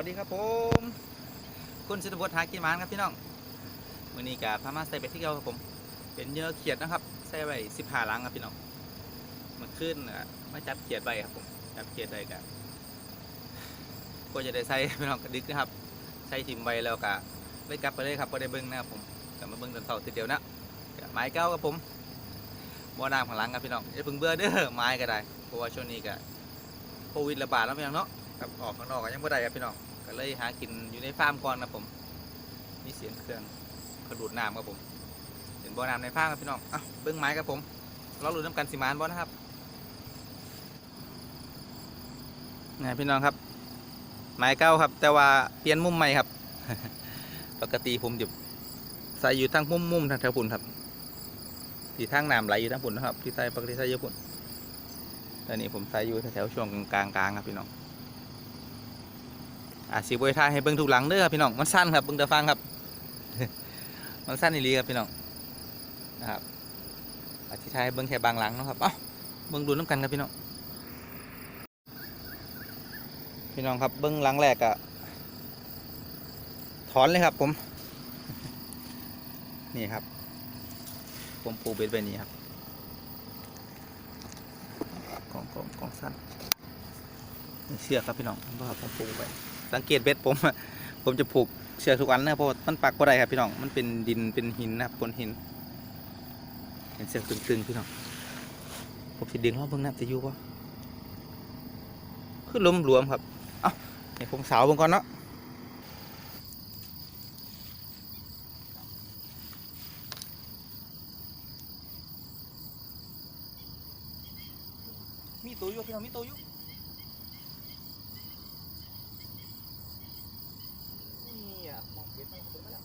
วัสดีครับผม คุณสิทธิบุตรหากินหมานครับพี่น้องวันนี้กับพามาใส่เบ็ดที่เก่าครับผม เป็นเนื้อเขียดนะครับ ใส่ไว้สิบห้าลังครับพี่น้องมันขึ้นอะมาจับเขียดไว้ครับผม จับเขียดไว้กันก็จะได้ใส่พี่น้องกระดิกนะครับ ใส่ทิมไว้แล้วก็เลยกลับไปเลยครับก็ได้เบิ้งนะครับผมกลับมาเบิ้งตอนเสาร์ทีเดียวนะไม้เก้าครับผมบ่อน้ำข้างหลังครับพี่น้องอย่าเพิ่งเบื่อเด้อไม้ก็ได้เพราะว่าช่วงนี้ก็โควิดระบาดแล้วพี่น้องเนาะครับออกข้างนอกก็ยังไม่ได้ครับพี่น้อง ก็เลยหากินอยู่ในฟาร์มก่อนนะผมมีเสียงเครื่องกระดูดน้ำครับผมเห็นบ่อน้ำในฟาร์มครับพี่น้องอะเบิ้องไม้ครับผมเราลุ้นน้ำกันสิมานบ่นะครับไงพี่น้องครับ ไม้เก้าครับ แต่ว่าเปลี่ยนมุมใหม่ครับ ปกติผมจะใส่อยู่ทั้งมุมมุมๆทางแถวปุ่นครับ ที่ทางน้ำไหลอยู่ทั้งปุ่นนะครับ ที่ใส่ปกติใส่อยู่ปุ่นแต่นี่ผมใส่อยู่แถวช่วงกลางๆครับพี่น้อง อาสีบวยทายให้เบิ่งถูกหลังเด้อครับพี่น้องมันสั้นครับเบิ่งแต่ฟังครับ มันสั้นอีหลีครับพี่น้องนะครับอาชีทายให้เบิ่งแค่บางหลังเนาะครับเอ้าเบิ่งดูน้ำกันครับพี่น้องพี่น้องครับเบิ่งหลังแรกอะถอนเลยครับผม นี่ครับ ผมปูเบ็ดไปนี่ครับกองกองกองสั้นเชือกครับพี่น้องว่าผมปูไป สังเกตเบ็ดผม ผมจะผูกเชือกทุกอันนะเพราะมันปักบ่ได้ครับพี่น้องมันเป็นดินเป็นหินนะครับบนหินเห็นเชือกตึงๆพี่น้องผมสิดึงรอบเบิ่งน้ำจะอยู่ปะคือลมหลวมครับเอ้าให้ผมสาวเบิ่งก่อนเนาะมีตัวอยู่พี่น้องมีตัวอยู่ นี่อะมองเห็นไหมเห็นไหมล่ะ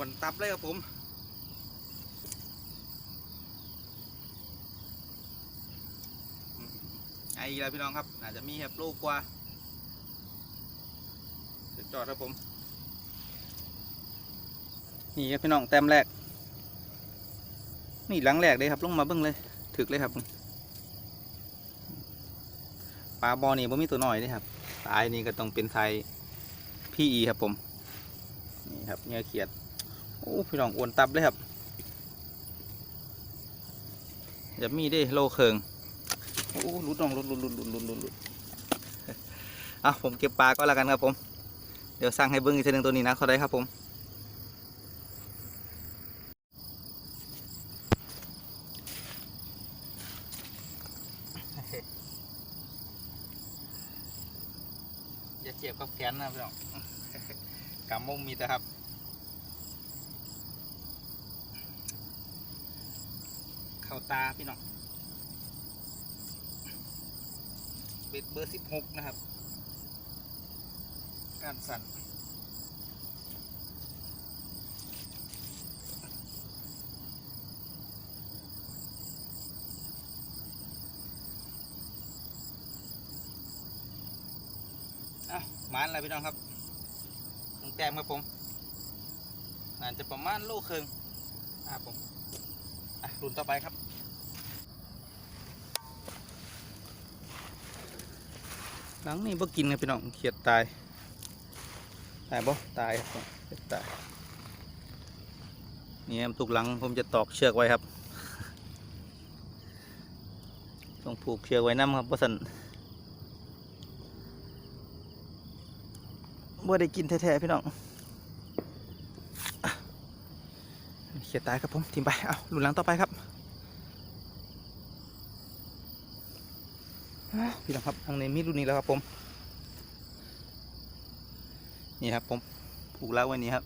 วนตับเลยครับผม ไอ้แล้วพี่น้องครับ อาจจะมีแฮบลูกกว่าสุดจอดครับผม นี่ครับพี่น้องแต้มแรก นี่หลังแรกเลยครับ ลงมาเบิ้งเลยถึกเลยครับปลาบอนี่บ่มีตัวหน่อยเลยครับสายนี่ก็ต้องเป็นไซพี่อีครับผม นี่ครับเนื้อเขียด โอ้พี่น้องอ้วนตับเลยครับอย่ามีได้โลเคิงโอ้หลุดน้องหลุดหลุดหลุดหลุดหลุดหลุดอะผมเก็บปลาก็แล้วกันครับผม เดี๋ยวสั่งให้เบิ้งอีกทีหนึงตัวนี้นะเขาได้ครับผมอย่าเจ็บกับแขนนะพี่น้องกำมงมีแต่ครับ เข้าตาพี่น้องเบ็ดเบอร์สิบหกนะครับ การสั่นอ้าหมานอะไรพี่น้องครับลงแต้มครับผมน่าจะประมาณโลครึ่งอะผม รุ่นต่อไปครับหลังนี่บ่กินครับพี่น้องเขียดตาย ตายบ่ตายครับเขียดตายนี่ครับทุกหลังผมจะตอกเชือกไว้ครับ ต้องผูกเชือกไว้น้ำครับเพราะสันบ่ได้กินแท้ๆพี่น้องอะ เขียดตายครับผมทิ้งไป เอาหลุนหลังต่อไปครับพี่น้องครับทางในมีดรุ่นนี้แล้วครับผม นี่ครับผมผูกแล้วไว้นี้ครับ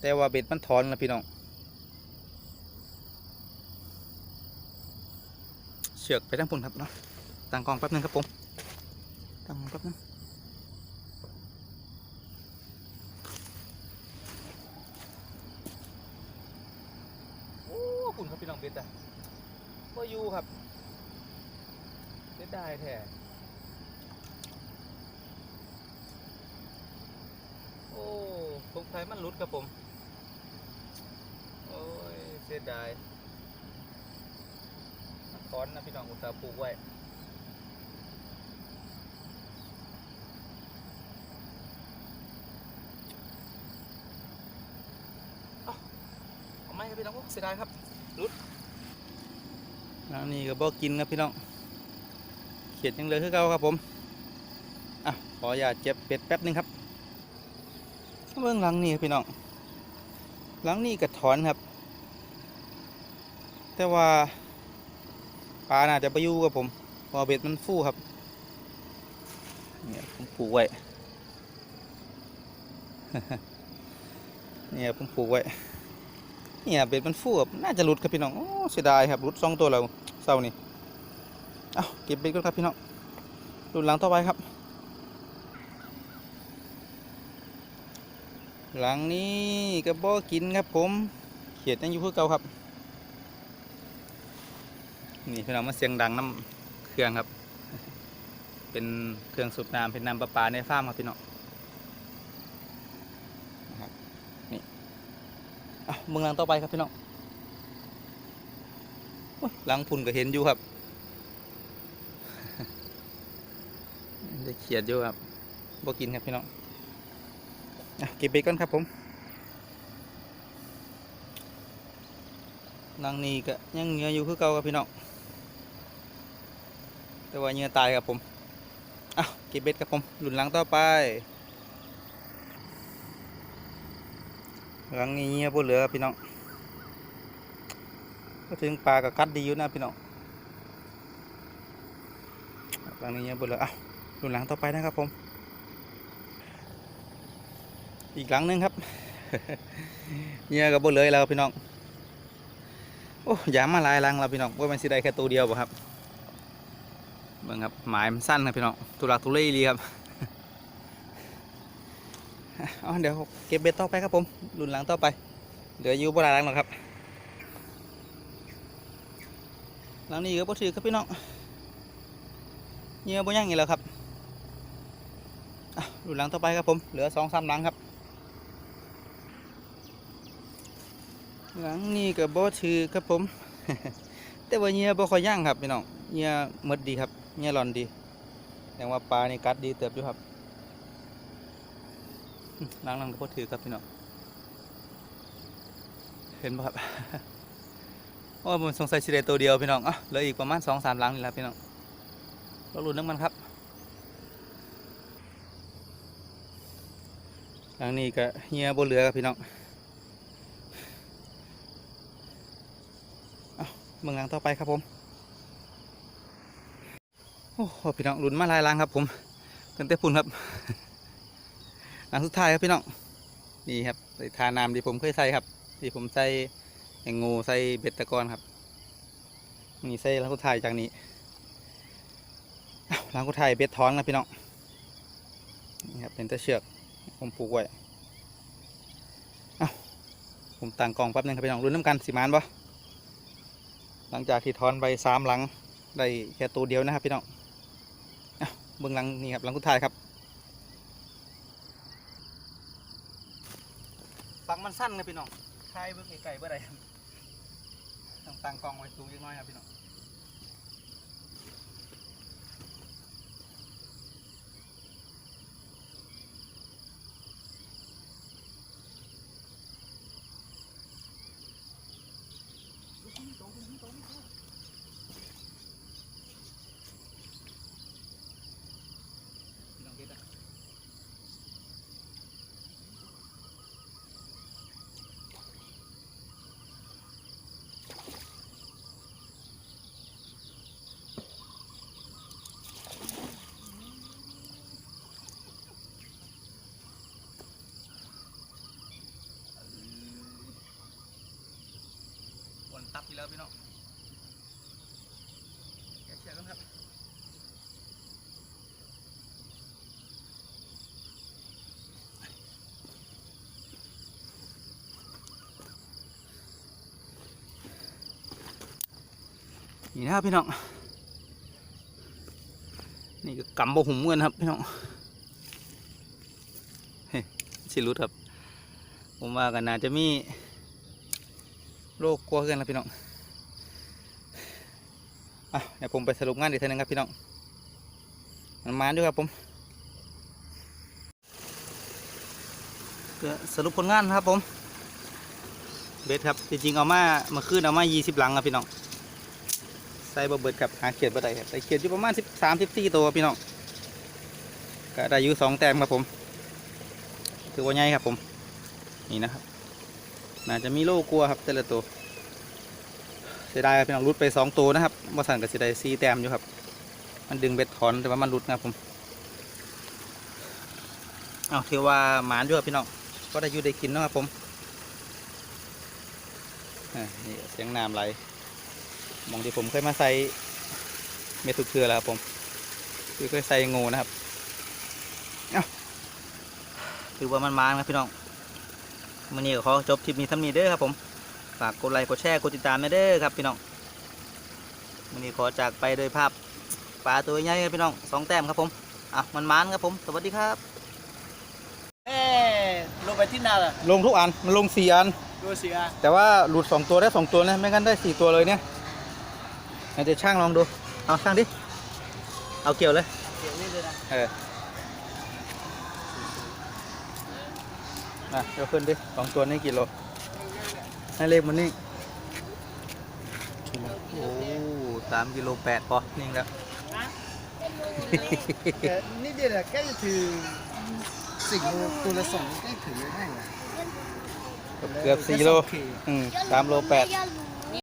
แต่ว่าเบ็ดมันถอนแล้วพี่น้อง เชือกไปทั้งปุ่นครับเนาะตั้งกองแป๊บนึงครับผมตั้งแป๊บนึงโอ้คุณครับพี่น้อง เบ็ดอะก็อยู่ครับเสียดายแท้โอ้สงสัยมันหลุดครับผม โอ้ย เสียดายมันถอนนะพี่น้องอุตสาห์ปลูกไว้เอาไม่ครับพี่น้องเสียดายครับรุด แล้วนี่ก็บอกินครับพี่น้อง เขียดยังเลยคือเก่าครับผม อะ ขออย่าเจ็บเป็ดแป๊บนึงครับ เบื้องหลังนี่ครับพี่น้อง หลังนี่กระถอนครับ แต่ว่าปลาน่าจะไปอยู่กับผมพอเบ็ดมันฟู่ครับ เนี่ยผมผูกไว้ เนี่ยผมผูกไว้ เนี่ยเบ็ดมันฟูบน่าจะหลุดครับพี่น้องโอ้เสียดายครับหลุดสองตัวแล้วเศร้านี่เอาเก็บเบ็ดก่อนครับพี่น้องหลุดหลังต่อไปครับ หลังนี้กระบอกกินครับผมเขียดยังอยู่เพื่อเก่าครับ นี่พี่น้องมาเสียงดังน้ำเครื่องครับ เป็นเครื่องสูบน้ำเป็นน้ำประปาในฟาร์มครับพี่น้องนะครับนี่ อะเมืองหลังต่อไปครับพี่น้องโอ้ยหลังพุ่นก็เห็นอยู่ครับได้เขียดอยู่ครับบ่กินครับพี่น้องอะเก็บเบกก่อนครับผมหลังนีก็ยังเหงืออยู่คือเก่าครับพี่น้องแต่ว่าเหงือตายครับผมอะเก็บเบ็ดครับผมหลุนหลังต่อไป หลังนี้เงียบ่เหลือครับพี่น้องก็ถึงปลากับกัดดีอยู่นะพี่น้องหลังนี้เงียบ่เหลืออะดูหลังต่อไปนะครับผม อีกหลังนึงครับเงียกับบ่เหลือแล้วพี่น้องโอ้ยามมาลายหลังแล้วพี่น้องว่ามันสิได้แค่ตัวเดียวบ่ครับเบิ่งครับหมายมันสั้นครับพี่น้องตุลักตุเลดีครับ เอาเดี๋ยวเก็บเบ็ดต่อไปครับผมรุ่นหลังต่อไป เหลืออยู่บ่หลายหลังหรอกครับ หลังนี้ก็บ่ถือครับพี่น้องเงียบ่ย่างอีกแล้วครับรุ่นหลังต่อไปครับผม เหลือสองสามหลังครับ หลังนี้ก็บ่ถือครับผม แต่ว่าเงียบ่ค่อยย่างครับพี่น้องเงียมดดีครับเงียหลอนดีแต่ว่าปลานี่กัดดีเติบอยู่ครับ ล้างลังก็ถือครับพี่น้องเห็นป่ะครับโอ้ผมสงสัยสิเดตัวเดียวพี่น้องอะเหลืออีกประมาณสองสามลังนี่แหละพี่น้องเราลุ้นน้ำมันครับหลังนี้ก็เฮียบนเรือครับพี่น้องเอาเมืองหลังต่อไปครับผมโอ้พี่น้องลุ้นมาหลายลังครับผมตั้งแต่พุ่นครับ หลังสุดท้ายครับพี่น้องนี่ครับใส่ทาน้ำที่ผมเคยใส่ครับที่ผมใส่แงงูใส่เบ็ดตะกอนครับนี่ใส่หลังสุดท้ายจากนี้อ้าวหลังสุดท้ายเบ็ดท้องนะพี่น้องนี่ครับเป็นตะเชือกผมผูกไว้อ้าผมตั้งกล่องแป๊บนึงครับพี่น้องรุ่นน้ำกันสีมานปะหลังจากที่ทอนไปสามหลังได้แค่ตัวเดียวนะครับพี่น้องอ้าวเบื้องหลังนี่ครับหลังสุดท้ายครับ ฟังมัน สั้นเลยพี่น้องทายเบิ่งไกลๆเบื่อใดครับต้องตั้งกล้องไว้สูงเล็กน้อยครับพี่น้อง ขับอีกแล้วพี่น้องแกเชือกกันครับนี่นะครับพี่น้อง นี่ก็กำบะหุ่มเงินครับพี่น้องเฮ้ยสิรุดครับ ผมว่ากันน่าจะมี โรคกลัวกันแล้วพี่น้องอะเดี๋ยวผมไปสรุปงานอีกทีหนึงครับพี่น้องมันมาด้วยครับผมสรุปผลงานครับผมเบสครับจริงๆเอามาเมาขึ้นเอามา20หลังครับพี่น้องใส่บะเบิดครับหาเขียดบะไดครับใส่เขียดอยู่ประมาณ13 14ตัวครับพี่น้องก็ได้อยู่สองแต้มครับผมถือว่าใหญ่ครับผมนี่นะครับ น่าจะมีโลกลัวครับแต่ละตัวเสียดายครับพี่น้องรุดไปสองตัวนะครับบอสันกับเสียดายซีแต้มอยู่ครับ มันดึงเบ็ดถอนแต่ว่ามันรุดนะครับผมเอาเทว่าหมานด้วยครับพี่น้องก็ได้อยู่ได้กินนะครับผมนี่เสียงน้ำไหลมองที่ผมเคยมาใส่เม็ดทุกเทือแล้วครับผมคือเคยใส่งูนะครับ เอาถือว่ามันมานะครับพี่น้อง มันนี้ก็ขอจบคลิปนี้ทำนี้เด้อครับผมฝากกดไลค์กดแชร์กดติดตามด้วยเด้อครับพี่น้องวันนี้ขอจากไปโดยภาพปลาตัวใหญ่ครับพี่น้องสองแต้มครับผมอะมันมานครับผม สวัสดีครับเอ๊ะลงไปที่นาล่ะลงทุกอันมันลงสี่อันดูสิอะแต่ว่าหลุดสองตัวได้สองตัวนะไม่งั้นได้สี่ตัวเลยเนี่ยไหนเดี๋ยวช่างลองดูเอาช่างดิเอาเกี่ยวเลยเดี๋ยวนี้เลยนะ เออ น่ะเดี๋ยวขึ้นดิสองตัวนี้กี่โลให้เลขมันนี่โอ้สามกิโลแปดพอนิ่งแล้วแต่นี่เดี๋ยวใกล้จะถือสิ่งตัวละสองใกล้ถือได้ไงเกือบสี่โลโอเคอืมสามโลแปดอย่าลืม